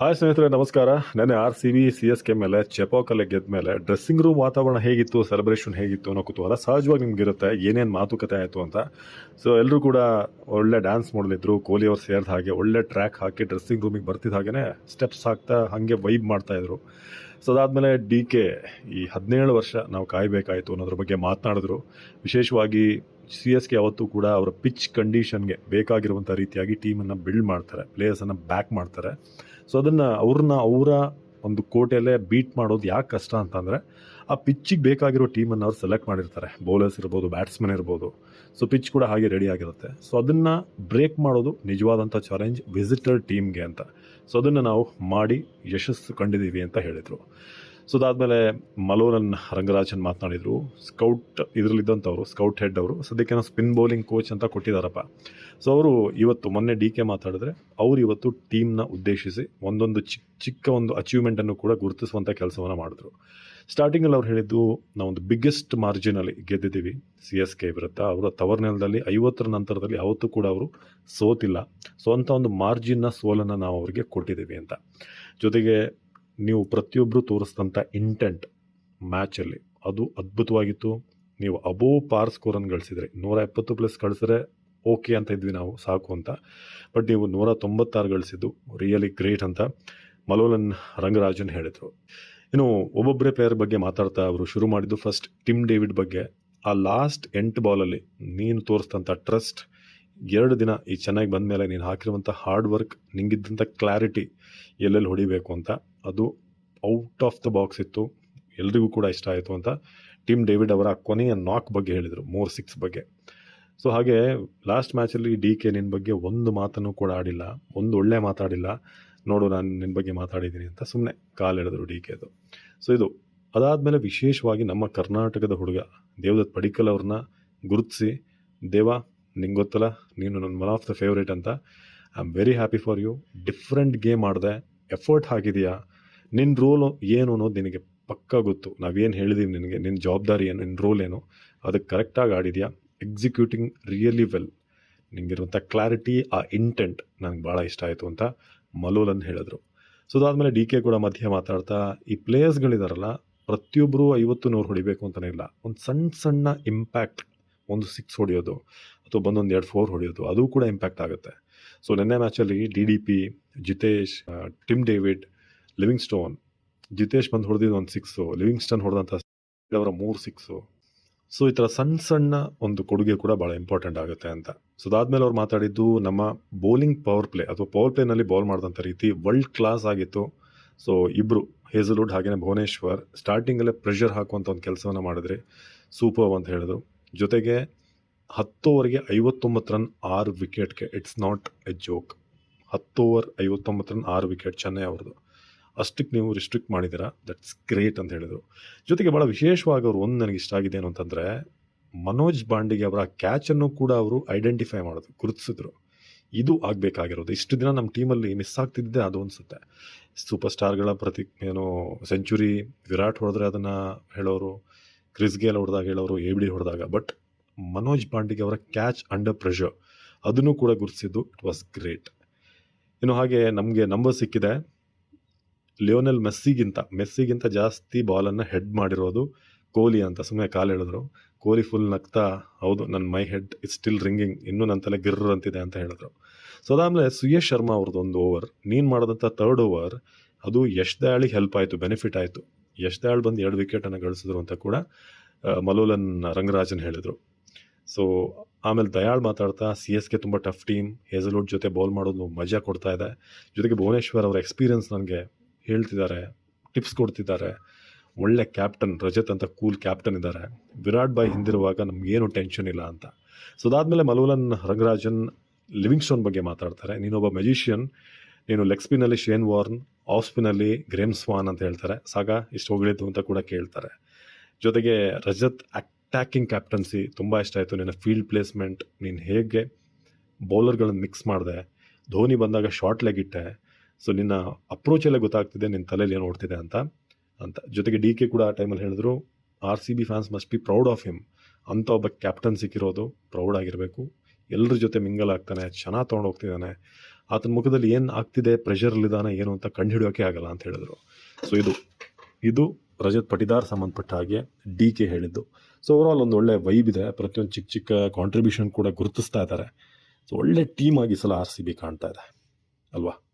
Hi ಸ್ನೇಹಿತರೆ, ನಮಸ್ಕಾರ. ನೆನ್ನೆ R C B, C S K ಮೇಲೆ ಚೆಪಾಕಲೆ ಗೆದ್ದ ಮೇಲೆ ಡ್ರೆಸ್ಸಿಂಗ್ ರೂಮ್ ವಾತಾವರಣ ಹೇಗಿತ್ತು ಸೆಲೆಬ್ರೇಷನ್ ಹೇಗಿತ್ತು ಅನ್ನೋ ಕುತೂಹಲ ಸಹಜವಾಗಿ ನಿಮಗಿರುತ್ತೆ ಏನೇನು ಮಾತುಕತೆ ಆಯಿತು ಅಂತ. ಸೊ ಎಲ್ಲರೂ ಕೂಡ ಒಳ್ಳೆ ಡ್ಯಾನ್ಸ್ ಮಾಡಲಿದ್ರು. ಕೋಲಿ ಅವ್ರು ಸೇರಿದ ಹಾಗೆ ಒಳ್ಳೆ ಟ್ರ್ಯಾಕ್ ಹಾಕಿ ಡ್ರೆಸ್ಸಿಂಗ್ ರೂಮಿಗೆ ಬರ್ತಿದ್ದ ಹಾಗೆಯೇ ಸ್ಟೆಪ್ಸ್ ಹಾಕ್ತಾ ಹಾಗೆ ವೈಬ್ ಮಾಡ್ತಾ ಇದ್ರು. ಸೊ ಅದಾದಮೇಲೆ ಡಿ ಕೆ ಈ ಹದಿನೇಳು ವರ್ಷ ನಾವು ಕಾಯಬೇಕಾಯಿತು ಅನ್ನೋದ್ರ ಬಗ್ಗೆ ಮಾತನಾಡಿದ್ರು. ವಿಶೇಷವಾಗಿ ಸಿ ಎಸ್ ಕೆ ಅವತ್ತು ಕೂಡ ಅವರ ಪಿಚ್ ಕಂಡೀಷನ್ಗೆ ಬೇಕಾಗಿರುವಂಥ ರೀತಿಯಾಗಿ ಟೀಮನ್ನು ಬಿಲ್ಡ್ ಮಾಡ್ತಾರೆ ಪ್ಲೇಯರ್ಸನ್ನು ಬ್ಯಾಕ್ ಮಾಡ್ತಾರೆ. ಸೊ ಅದನ್ನು ಅವ್ರನ್ನ ಅವರ ಒಂದು ಕೋಟೆಯಲ್ಲೇ ಬೀಟ್ ಮಾಡೋದು ಯಾಕೆ ಕಷ್ಟ ಅಂತಂದರೆ, ಆ ಪಿಚ್ಚಿಗೆ ಬೇಕಾಗಿರೋ ಟೀಮನ್ನು ಅವ್ರು ಸೆಲೆಕ್ಟ್ ಮಾಡಿರ್ತಾರೆ. ಬೌಲರ್ಸ್ ಇರ್ಬೋದು ಬ್ಯಾಟ್ಸ್ಮನ್ ಇರ್ಬೋದು. ಸೊ ಪಿಚ್ ಕೂಡ ಹಾಗೆ ರೆಡಿ ಆಗಿರುತ್ತೆ. ಸೊ ಅದನ್ನು ಬ್ರೇಕ್ ಮಾಡೋದು ನಿಜವಾದಂಥ ಚಾಲೆಂಜ್ ವಿಸಿಟರ್ ಟೀಮ್ಗೆ ಅಂತ. ಸೊ ಅದನ್ನು ನಾವು ಮಾಡಿ ಯಶಸ್ಸು ಕಂಡಿದ್ದೀವಿ ಅಂತ ಹೇಳಿದರು. ಸೊ ಅದಾದಮೇಲೆ ಮಲೋನನ್ ರಂಗರಾಜನ್ ಮಾತನಾಡಿದರು ಸ್ಕೌಟ್ ಇದರಲ್ಲಿದ್ದಂಥವ್ರು ಸ್ಕೌಟ್ ಹೆಡ್ ಅವರು, ಸದ್ಯಕ್ಕೆ ನಾವು ಸ್ಪಿನ್ ಬೌಲಿಂಗ್ ಕೋಚ್ ಅಂತ ಕೊಟ್ಟಿದ್ದಾರಪ್ಪ. ಸೊ ಅವರು ಇವತ್ತು ಮೊನ್ನೆ ಡಿ ಕೆ ಮಾತಾಡಿದ್ರೆ, ಅವ್ರು ಇವತ್ತು ಟೀಮ್ನ ಉದ್ದೇಶಿಸಿ ಒಂದೊಂದು ಚಿಕ್ಕ ಚಿಕ್ಕ ಒಂದು ಅಚೀವ್ಮೆಂಟನ್ನು ಕೂಡ ಗುರುತಿಸುವಂಥ ಕೆಲಸವನ್ನು ಮಾಡಿದ್ರು. ಸ್ಟಾರ್ಟಿಂಗಲ್ಲಿ ಅವ್ರು ಹೇಳಿದ್ದು ಒಂದು ಬಿಗ್ಗೆಸ್ಟ್ ಮಾರ್ಜಿನಲ್ಲಿ ಗೆದ್ದಿದ್ದೀವಿ. ಸಿ ಎಸ್ ಕೆ ವಿರುದ್ಧ. ಅವರ ತವರ್ ನೆಲದಲ್ಲಿ ಐವತ್ತರ ನಂತರದಲ್ಲಿ ಅವತ್ತು ಕೂಡ ಅವರು ಸೋತಿಲ್ಲ. ಸೊ ಅಂಥ ಒಂದು ಮಾರ್ಜಿನ್ನ ಸೋಲನ್ನು ನಾವು ಅವರಿಗೆ ಕೊಟ್ಟಿದ್ದೀವಿ ಅಂತ. ಜೊತೆಗೆ ನೀವು ಪ್ರತಿಯೊಬ್ಬರು ತೋರಿಸಿದಂಥ ಇಂಟೆಂಟ್ ಮ್ಯಾಚಲ್ಲಿ ಅದು ಅದ್ಭುತವಾಗಿತ್ತು. ನೀವು ಅಬೋ ಪಾರ್ ಸ್ಕೋರನ್ನು ಗಳಿಸಿದ್ರಿ ನೂರ ಎಪ್ಪತ್ತು ಪ್ಲಸ್ ಕಳಿಸಿದ್ರೆ ಓಕೆ ಅಂತ ಇದ್ವಿ ನಾವು, ಸಾಕು ಅಂತ. ಬಟ್ ನೀವು ನೂರ ತೊಂಬತ್ತಾರು ಗಳಿಸಿದ್ದು ರಿಯಲಿ ಗ್ರೇಟ್ ಅಂತ ಮಲೋಲನ್ ರಂಗರಾಜನ್ ಹೇಳಿದರು. ಇನ್ನು ಒಬ್ಬೊಬ್ಬರೇ ಪ್ಲೇಯರ್ ಬಗ್ಗೆ ಮಾತಾಡ್ತಾ ಅವರು ಶುರು ಮಾಡಿದ್ದು ಫಸ್ಟ್ ಟಿಮ್ ಡೇವಿಡ್ ಬಗ್ಗೆ. ಆ ಲಾಸ್ಟ್ ಎಂಟು ಬಾಲಲ್ಲಿ ನೀನು ತೋರಿಸಿದಂಥ ಟ್ರಸ್ಟ್ ಎರಡು ದಿನ ಈ ಚೆನ್ನಾಗಿ ಬಂದ ಮೇಲೆ ನೀನು ಹಾಕಿರುವಂಥ ಹಾರ್ಡ್ ವರ್ಕ್ ನಿಂಗಿದ್ದಂಥ ಕ್ಲಾರಿಟಿ ಎಲ್ಲೆಲ್ಲಿ ಹೊಡಿಬೇಕು ಅಂತ ಅದು ಔಟ್ ಆಫ್ ದ ಬಾಕ್ಸ್ ಇತ್ತು. ಎಲ್ರಿಗೂ ಕೂಡ ಇಷ್ಟ ಆಯಿತು ಅಂತ ಟಿಮ್ ಡೇವಿಡ್ ಅವರ ಕೊನೆಯ ನಾಕ್ ಬಗ್ಗೆ ಹೇಳಿದರು ಮೂರು ಸಿಕ್ಸ್ ಬಗ್ಗೆ. ಸೊ ಹಾಗೆ ಲಾಸ್ಟ್ ಮ್ಯಾಚಲ್ಲಿ ಡಿ ಕೆ ನಿನ್ನ ಬಗ್ಗೆ ಒಂದು ಮಾತನ್ನು ಕೂಡ ಆಡಿಲ್ಲ, ಒಂದು ಒಳ್ಳೆ ಮಾತಾಡಿಲ್ಲ ನೋಡು, ನಾನು ನಿನ್ನ ಬಗ್ಗೆ ಮಾತಾಡಿದ್ದೀನಿ ಅಂತ ಸುಮ್ಮನೆ ಕಾಲು ಎಳೆದ್ರು ಡಿ ಕೆದು ಸೊ ಇದು ಅದಾದಮೇಲೆ ವಿಶೇಷವಾಗಿ ನಮ್ಮ ಕರ್ನಾಟಕದ ಹುಡುಗ ದೇವದತ್ ಪಡಿಕಲ್ ಅವ್ರನ್ನ ಗುರುತಿಸಿ, ದೇವ, ನಿಂಗೆ ಗೊತ್ತಲ್ಲ, ನೀನು ನನ್ನ ಒನ್ ಆಫ್ ದ ಫೇವ್ರೇಟ್ ಅಂತ. I am very happy for you different game ಆಡಿದೆ. Effort ಹಾಕಿದೆಯಾ ನಿನ್ನ ರೋಲು ಏನು ಅನ್ನೋದು ನಿನಗೆ ಪಕ್ಕ ಗೊತ್ತು. ನಾವೇನು ಹೇಳಿದೀವಿ ನಿನಗೆ? ನಿನ್ನ ಜವಾಬ್ದಾರಿ ಏನು? ನಿನ್ನ ರೋಲ್ ಏನು? ಅದಕ್ಕೆ ಕರೆಕ್ಟಾಗಿ ಆಡಿದ್ಯಾ? ಎಕ್ಸಿಕ್ಯೂಟಿಂಗ್ ರಿಯಲಿ ವೆಲ್ ನಿಂಗಿರುವಂಥ ಕ್ಲಾರಿಟಿ ಆ ಇಂಟೆಂಟ್ ನನಗೆ ಭಾಳ ಇಷ್ಟ ಆಯಿತು ಅಂತ ಮಲೋಲನ್ ಹೇಳಿದ್ರು. ಸೊ ಅದಾದಮೇಲೆ ಡಿ ಕೆ ಕೂಡ ಮಧ್ಯೆ ಮಾತಾಡ್ತಾ, ಈ ಪ್ಲೇಯರ್ಸ್ಗಳಿದಾರಲ್ಲ ಪ್ರತಿಯೊಬ್ಬರು ಐವತ್ತು ನೂರು ಹೊಡಿಬೇಕು ಅಂತಲೇ ಇಲ್ಲ. ಒಂದು ಸಣ್ಣ ಸಣ್ಣ ಇಂಪ್ಯಾಕ್ಟ್ ಒಂದು ಸಿಕ್ಸ್ ಹೊಡೆಯೋದು, ಅಥವಾ ಬಂದೊಂದು ಎರಡು ಫೋರ್ ಹೊಡೆಯೋದು, ಅದು ಕೂಡ ಇಂಪ್ಯಾಕ್ಟ್ ಆಗುತ್ತೆ. ಸೊ ನಿನ್ನೆ ಮ್ಯಾಚಲ್ಲಿ D D P Jitesh Tim David Livingstone Jitesh ಬಂದು ಹೊಡೆದಿದ್ದು ಒಂದು ಸಿಕ್ಸು ಲಿವಿಂಗ್ ಸ್ಟೋನ್ ಹೊಡೆದಂಥ ಅವರ ಮೂರು ಸಿಕ್ಸು ಸೊ ಈ ಥರ ಸಣ್ಣ ಸಣ್ಣ ಒಂದು ಕೊಡುಗೆ ಕೂಡ ಭಾಳ ಇಂಪಾರ್ಟೆಂಟ್ ಆಗುತ್ತೆ ಅಂತ. ಸೊ ಅದಾದ್ಮೇಲೆ ಅವ್ರು ಮಾತಾಡಿದ್ದು ನಮ್ಮ ಬೌಲಿಂಗ್ ಪವರ್ ಪ್ಲೇ ಅಥವಾ ಪವರ್ ಪ್ಲೇನಲ್ಲಿ ಬೌಲ್ ಮಾಡಿದಂಥ ರೀತಿ ವರ್ಲ್ಡ್ ಕ್ಲಾಸ್ ಆಗಿತ್ತು. ಸೊ ಇಬ್ಬರು ಹೇಸಲ್ವುಡ್ ಹಾಗೆಯೇ ಭುವನೇಶ್ವರ್ ಸ್ಟಾರ್ಟಿಂಗಲ್ಲೇ ಪ್ರೆಷರ್ ಹಾಕುವಂಥ ಒಂದು ಕೆಲಸವನ್ನು ಮಾಡಿದ್ರಿ ಸೂಪರ್ ಅಂತ ಹೇಳಿದ್ರು. ಜೊತೆಗೆ ಹತ್ತು ಐವತ್ತೊಂಬತ್ತು ರನ್ ಆರು ವಿಕೆಟ್ಗೆ ಇಟ್ಸ್ ನಾಟ್ ಎ ಜೋಕ್ ಹತ್ತು ಓವರ್ ಐವತ್ತೊಂಬತ್ತು ರನ್ ಆರು ವಿಕೆಟ್ ಚೆನ್ನೈ ಅವ್ರದ್ದು. ಅಷ್ಟಕ್ಕೆ ನೀವು ರಿಸ್ಟ್ರಿಕ್ಟ್ ಮಾಡಿದ್ದೀರಾ? ದಟ್ಸ್ ಗ್ರೇಟ್ ಅಂತ ಹೇಳಿದರು. ಜೊತೆಗೆ ಭಾಳ ವಿಶೇಷವಾಗಿ ಅವರು ಒಂದು ನನಗೆ ಇಷ್ಟ ಆಗಿದೆ ಏನು ಅಂತಂದರೆ, ಮನೋಜ್ ಬಾಂಡಿಗೆ ಅವರ ಕ್ಯಾಚನ್ನು ಕೂಡ ಅವರು ಐಡೆಂಟಿಫೈ ಮಾಡೋದು, ಗುರುತಿಸಿದ್ರು. ಇದು ಆಗಬೇಕಾಗಿರೋದು. ಇಷ್ಟು ದಿನ ನಮ್ಮ ಟೀಮಲ್ಲಿ ಮಿಸ್ ಆಗ್ತಿದ್ದೆ, ಅದು ಅನಿಸುತ್ತೆ. ಸೂಪರ್ ಸ್ಟಾರ್ಗಳ ಪ್ರತಿ, ಏನು ಸೆಂಚುರಿ ವಿರಾಟ್ ಹೊಡೆದ್ರೆ ಅದನ್ನು ಹೇಳೋರು ಕ್ರಿಸ್ ಗೇಲ್ ಹೊಡೆದಾಗ ಹೇಳೋರು ಎ ಬಿ ಹೊಡೆದಾಗ. ಬಟ್ ಮನೋಜ್ ಪಾಂಡಿಗೆ ಅವರ ಕ್ಯಾಚ್ ಅಂಡರ್ ಪ್ರೆಷರ್ ಅದನ್ನು ಕೂಡ ಗುರುತಿಸಿದ್ದು ಇಟ್ ವಾಸ್ ಗ್ರೇಟ್ ಇನ್ನು ಹಾಗೆ ನಮಗೆ ನಂಬರ್ ಸಿಕ್ಕಿದೆ. ಲಿಯೋನೆಲ್ ಮೆಸ್ಸಿಗಿಂತ ಮೆಸ್ಸಿಗಿಂತ ಜಾಸ್ತಿ ಬಾಲನ್ನು ಹೆಡ್ ಮಾಡಿರೋದು ಕೊಹ್ಲಿ ಅಂತ ಸುಮ್ಮನೆ ಕಾಲು ಹೇಳಿದ್ರು. ಕೊಹ್ಲಿ ಫುಲ್ ನಗ್ತಾ, ಹೌದು ನನ್ನ my head is still ringing ಇನ್ನೂ ನನ್ನ ತಲೆ ಗಿರ್ರ್ ಅಂತಿದೆ ಅಂತ ಹೇಳಿದ್ರು. ಸೊ ಅದಾದಮೇಲೆ ಸುಯೇಶ್ ಶರ್ಮಾ ಅವ್ರದ್ದು ಒಂದು ಓವರ್ ನೀನು ಮಾಡಿದಂಥ ತರ್ಡ್ ಓವರ್ ಅದು ಯಶ್ ದಾಳಿಗೆ ಹೆಲ್ಪ್ ಆಯಿತು ಬೆನಿಫಿಟ್ ಆಯಿತು. ಯಶ್ ದಾಳ್ ಬಂದು ಎರಡು ವಿಕೆಟನ್ನು ಗಳಿಸಿದ್ರು ಅಂತ ಕೂಡ ಮಲೋಲನ್ ರಂಗರಾಜನ್ ಹೇಳಿದರು. ಸೊ ಆಮೇಲೆ ದಯಾಳ್ ಮಾತಾಡ್ತಾ ಸಿ ಎಸ್ ಕೆ ತುಂಬ ಟಫ್ ಟೀಮ್ ಹೇಸಲ್ವುಡ್ ಜೊತೆ ಬೌಲ್ ಮಾಡೋದು ಮಜಾ ಕೊಡ್ತಾ ಇದೆ. ಜೊತೆಗೆ ಭುವನೇಶ್ವರ್ ಅವರ ಎಕ್ಸ್ಪೀರಿಯನ್ಸ್ ನನಗೆ ಹೇಳ್ತಿದ್ದಾರೆ, ಟಿಪ್ಸ್ ಕೊಡ್ತಿದ್ದಾರೆ. ಒಳ್ಳೆ ಕ್ಯಾಪ್ಟನ್, ರಜತ್ ಅಂತ ಕೂಲ್ ಕ್ಯಾಪ್ಟನ್ ಇದ್ದಾರೆ. ವಿರಾಟ್ ಬಾಯ್ ಹಿಂದಿರುವಾಗ ನಮಗೇನು ಟೆನ್ಷನ್ ಇಲ್ಲ ಅಂತ. ಸೊ ಅದಾದಮೇಲೆ ಮಲೋಲನ್ ರಂಗರಾಜನ್ ಲಿವಿಂಗ್ ಸ್ಟೋನ್ ಬಗ್ಗೆ ಮಾತಾಡ್ತಾರೆ. ನೀನೊಬ್ಬ ಮೆಜಿಷಿಯನ್, ನೀನು ಲೆಗ್ ಸ್ಪಿನಲ್ಲಿ ಶೇನ್ ವಾರ್ನ್, ಆಫ್ ಸ್ಪಿನಲ್ಲಿ ಗ್ರೇಮ್ ಸ್ವಾನ್ ಅಂತ ಹೇಳ್ತಾರೆ. ಸಾಗ, ಇಷ್ಟು ಹೋಗಳಿದ್ದು ಅಂತ ಕೂಡ ಕೇಳ್ತಾರೆ. ಜೊತೆಗೆ ರಜತ್ ಅಟ್ಯಾಕಿಂಗ್ ಕ್ಯಾಪ್ಟನ್ಸಿ ತುಂಬ ಇಷ್ಟ ಆಯಿತು. ನಿನ್ನ ಫೀಲ್ಡ್ ಪ್ಲೇಸ್ಮೆಂಟ್ ನೀನು ಹೇಗೆ ಬೌಲರ್ಗಳನ್ನು ಮಿಕ್ಸ್ ಮಾಡಿದೆ. ಧೋನಿ ಬಂದಾಗ ಶಾರ್ಟ್ ಲೆಗ್ ಇಟ್ಟೆ. ಸೊ ನಿನ್ನ ಅಪ್ರೋಚಲ್ಲೇ ಗೊತ್ತಾಗ್ತಿದೆ ನಿನ್ನ ತಲೆಯಲ್ಲಿ ಏನು ಓಡ್ತಿದೆ ಅಂತ. ಅಂತ. ಜೊತೆಗೆ ಡಿ ಕೆ ಕೂಡ ಆ ಟೈಮಲ್ಲಿ ಹೇಳಿದ್ರು R C B fans must be proud of him ಅಂತ ಒಬ್ಬ ಕ್ಯಾಪ್ಟನ್ ಸಿಕ್ಕಿರೋದು ಪ್ರೌಡ್ ಆಗಿರಬೇಕು. ಎಲ್ಲರ ಜೊತೆ ಮಿಂಗಲ್ ಆಗ್ತಾನೆ, ಚೆನ್ನಾಗಿ ತೊಗೊಂಡು ಹೋಗ್ತಿದ್ದಾನೆ. ಆತನ ಮುಖದಲ್ಲಿ ಏನು ಆಗ್ತಿದೆ ಪ್ರೆಷರಲ್ಲಿದ್ದಾನೆ ಏನು ಅಂತ ಕಂಡುಹಿಡಿಯೋಕೆ ಆಗಲ್ಲ ಅಂತ ಹೇಳಿದ್ರು. ಸೊ ಇದು ಇದು ರಜತ್ ಪಟಿದಾರ್ ಸಂಬಂಧಪಟ್ಟ ಹಾಗೆ ಡಿ ಕೆ ಹೇಳಿದ್ದು. ಸೊ ಓವರಾಲ್ ಒಂದು ಒಳ್ಳೆ ವೈಬ್ ಇದೆ. ಪ್ರತಿಯೊಂದು ಚಿಕ್ಕ ಚಿಕ್ಕ ಕಾಂಟ್ರಿಬ್ಯೂಷನ್ ಕೂಡ ಗುರುತಿಸ್ತಾ ಇದ್ದಾರೆ. ಸೊ ಒಳ್ಳೆ ಟೀಮ್ ಆಗಿ ಸಲ ಆರ್ ಸಿ ಬಿ ಕಾಣ್ತಾ ಇದೆ. ಅಲ್ವಾ?